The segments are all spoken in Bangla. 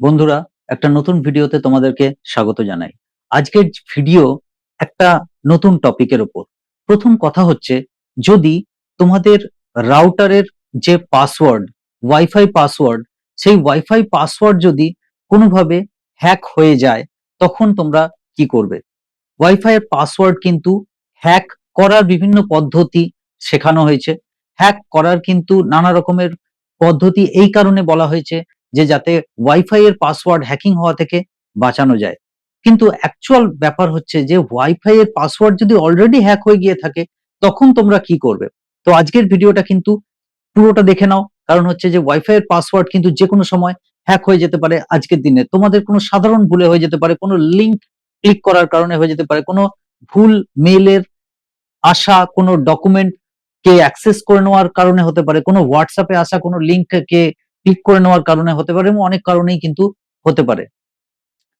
বন্ধুরা, একটা নতুন ভিডিওতে তোমাদেরকে স্বাগত জানাই। আজকের ভিডিও একটা নতুন টপিকের উপর। প্রথম কথা হচ্ছে, যদি তোমাদের রাউটারের যে পাসওয়ার্ড, ওয়াইফাই পাসওয়ার্ড, সেই ওয়াইফাই পাসওয়ার্ড যদি কোনোভাবে হ্যাক হয়ে যায়, তখন তোমরা কি করবে? ওয়াইফাই এর পাসওয়ার্ড কিন্তু হ্যাক করার বিভিন্ন পদ্ধতি শেখানো হয়েছে। হ্যাক করার কিন্তু নানা রকমের পদ্ধতি এই কারণে বলা হয়েছে যে যাতে ওয়াইফাই এর পাসওয়ার্ড হ্যাকিং হওয়া থেকে বাঁচানো যায়। কিন্তু অ্যাকচুয়াল ব্যাপার হচ্ছে যে ওয়াইফাই এর পাসওয়ার্ড যদি অলরেডি হ্যাক হয়ে গিয়ে থাকে, তখন তোমরা কি করবে? তো আজকের ভিডিওটা কিন্তু পুরোটা দেখে নাও। কারণ হচ্ছে যে ওয়াইফাই এর পাসওয়ার্ড কিন্তু যে কোনো সময় হ্যাক হয়ে যেতে পারে আজকের দিনে। তোমাদের কোনো সাধারণ ভুলে হয়ে যেতে পারে, কোনো লিংক ক্লিক করার কারণে হয়ে যেতে পারে, কোনো ভুল মেইলের আসা কোনো ডকুমেন্ট কে অ্যাক্সেস করে নেওয়ার কারণে হতে পারে, কোনো হোয়াটসঅ্যাপে আসা, কোনো লিংক কে ক্লিক করে নেওয়ার কারণে হতে পারে এবং অনেক কারণেই কিন্তু হতে পারে।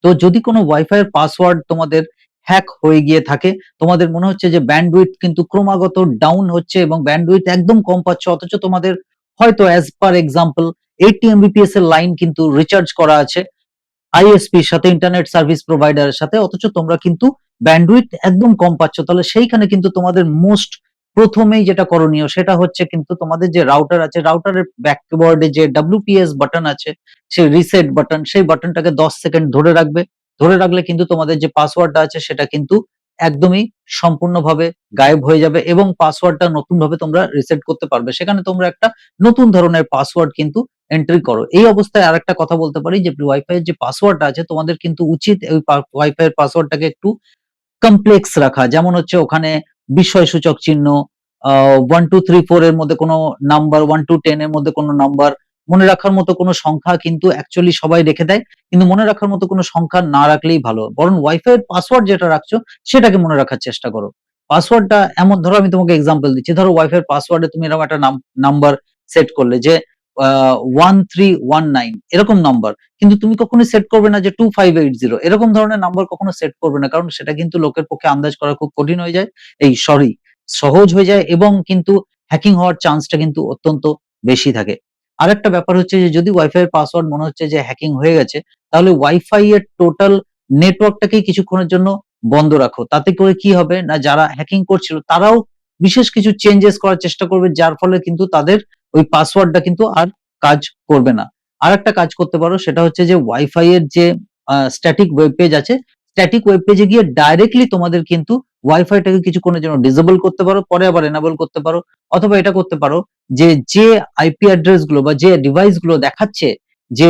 তো যদি কোনো ওয়াইফাই এর পাসওয়ার্ড তোমাদের হ্যাক হয়ে গিয়ে থাকে, তোমাদের মনে হচ্ছে যে ব্যান্ডউইথ কিন্তু ক্রমাগত ডাউন হচ্ছে এবং ব্যান্ডউইথ একদম কম পাচ্ছ, অথচ তোমাদের হয়তো as per example eighty Mbps এর লাইন কিন্তু রিচার্জ করা আছে আইএসপির সাথে ইন্টারনেট সার্ভিস প্রোভাইডারের সাথে, অথচ তোমরা কিন্তু ব্যান্ডউইথ একদম কম পাচ্ছ। তাহলে সেইখানে কিন্তু তোমাদের মোস্ট প্রথমেই যেটা করণীয় সেটা হচ্ছে কিন্তু তোমাদের যে রাউটার আছে রাউটারের ব্যাকওয়ার্ডে যে ডাব্লিউপিএস বাটন আছে, সেই রিসেট বাটন সেই বাটনটাকে দশ সেকেন্ড ধরে রাখবে। ধরে রাখলে কিন্তু তোমাদের যে পাসওয়ার্ডটা আছে সেটা কিন্তু একদমই সম্পূর্ণভাবে গায়েব হয়ে যাবে এবং পাসওয়ার্ডটা নতুন ভাবে তোমরা রিসেট করতে পারবে। সেখানে তোমরা একটা নতুন ধরনের পাসওয়ার্ড কিন্তু এন্ট্রি করো। এই অবস্থায় আর একটা কথা বলতে পারি যে ওয়াইফাই এর যে পাসওয়ার্ডটা আছে, তোমাদের কিন্তু উচিত ওই ওয়াইফাই এর পাসওয়ার্ডটাকে একটু কমপ্লেক্স রাখা। যেমন হচ্ছে ওখানে বিষয় সূচক চিহ্ন ওয়ান টু থ্রি ফোর এর মধ্যে কোনো নাম্বার ওয়ান টু টেন এর মধ্যে কোনো নাম্বার মনে রাখার মতো কোনো সংখ্যা কিন্তু অ্যাকচুয়ালি সবাই রেখে দেয়। কিন্তু মনে রাখার মতো কোনো সংখ্যা না রাখলেই ভালো। বরং ওয়াইফাই এর পাসওয়ার্ড যেটা রাখছো, সেটাকে মনে রাখার চেষ্টা করো। পাসওয়ার্ডটা এমন, ধরো আমি তোমাকে এক্সাম্পল দিচ্ছি। ধরো ওয়াইফাই এর পাসওয়ার্ডে তুমি এরকম একটা নাম্বার সেট করলে যে ওয়ান থ্রি ওয়ান নাইন এরকম নাম্বার কিন্তু তুমি কখনোই সেট করবে না যে টু ফাইভ এইট জিরো এরকম ধরনের নাম্বার কখনো সেট করবে না, কারণ সেটা কিন্তু লোকের পক্ষে আন্দাজ করা খুব কঠিন হয়ে যায়। এই সরি সহজ হয়ে যায় এবং কিন্তু হ্যাকিং হওয়ার চান্সটা কিন্তু অত্যন্ত বেশি থাকে। আরেকটা ব্যাপার হচ্ছে যে যদি ওয়াইফাই এর পাসওয়ার্ড মনে হচ্ছে যে হ্যাকিং হয়ে গেছে, তাহলে ওয়াইফাই এর টোটাল নেটওয়ার্কটাকেই কিছুক্ষণের জন্য বন্ধ রাখো। তাতে করে কি হবে না, যারা হ্যাকিং করছিল, তারাও বিশেষ কিছু চেঞ্জেস করার চেষ্টা করবে, যার ফলে কিন্তু তাদের ওই পাসওয়ার্ডটা কিন্তু আর কাজ করবে না। আর একটা কাজ করতে পারো, সেটা হচ্ছে যে ওয়াইফাই এর যে স্ট্যাটিক ওয়েব পেজ আছে স্ট্যাটিক ওয়েব পেজে গিয়ে ডাইরেক্টলি তোমাদের কিন্তু ওয়াইফাইটাকে কিছুক্ষণের জন্য ডিসেবল করতে পারো, পরে আবার এনাবল করতে পারো, অথবা এটা করতে পারো যে যে আইপি অ্যাড্রেসগুলো বা যে ডিভাইসগুলো দেখাচ্ছে যে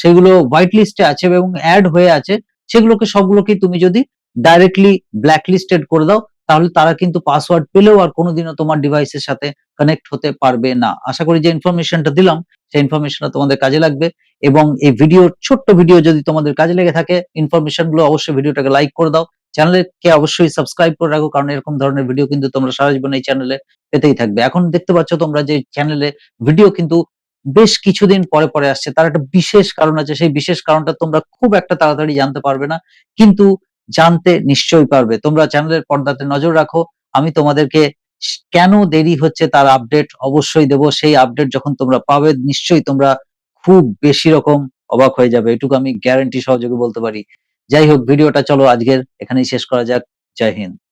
সেগুলো হোয়াইট লিস্টে আছে এবং অ্যাড হয়ে আছে, সেগুলোকে সবগুলোকে তুমি যদি ডাইরেক্টলি ব্ল্যাক লিস্টেড করে দাও তাহলে তারা কিন্তু পাসওয়ার্ড পেলেও আর কোনোদিনও তোমার ডিভাইসের সাথে কানেক্ট হতে পারবে না। আশা করি যে ইনফরমেশনটা দিলাম, সেই ইনফরমেশনটা তোমাদের কাজে লাগবে এবং এই ভিডিওর ছোট্ট ভিডিও যদি তোমাদের কাজে লেগে থাকে ইনফরমেশনগুলো অবশ্যই ভিডিওটাকে লাইক করে দাও। চ্যানেলকে অবশ্যই সাবস্ক্রাইব করে রাখো, কারণ এরকম ধরনের ভিডিও কিন্তু তোমরা সারা জীবন এই চ্যানেলে পেতেই থাকবে। এখন দেখতে পাচ্ছ তোমরা যে চ্যানেলে ভিডিও কিন্তু বেশ কিছুদিন পরে পরে আসছে। তার একটা বিশেষ কারণ আছে। সেই বিশেষ কারণটা তোমরা খুব একটা তাড়াতাড়ি জানতে পারবে না। কিন্তু জানতে নিশ্চয়ই পারবে। তোমরা চ্যানেলের পর্দাতে নজর রাখো। আমি তোমাদেরকে কেন দেরি হচ্ছে তার আপডেট অবশ্যই দেব। সেই আপডেট যখন তোমরা পাবে, নিশ্চয়ই তোমরা খুব বেশি রকম অবাক হয়ে যাবে। এটুকু আমি গ্যারান্টি সহযোগে বলতে পারি। যাই হোক, ভিডিওটা চলো আজকের। এখানেই শেষ করা যাক। জয় হিন্দ।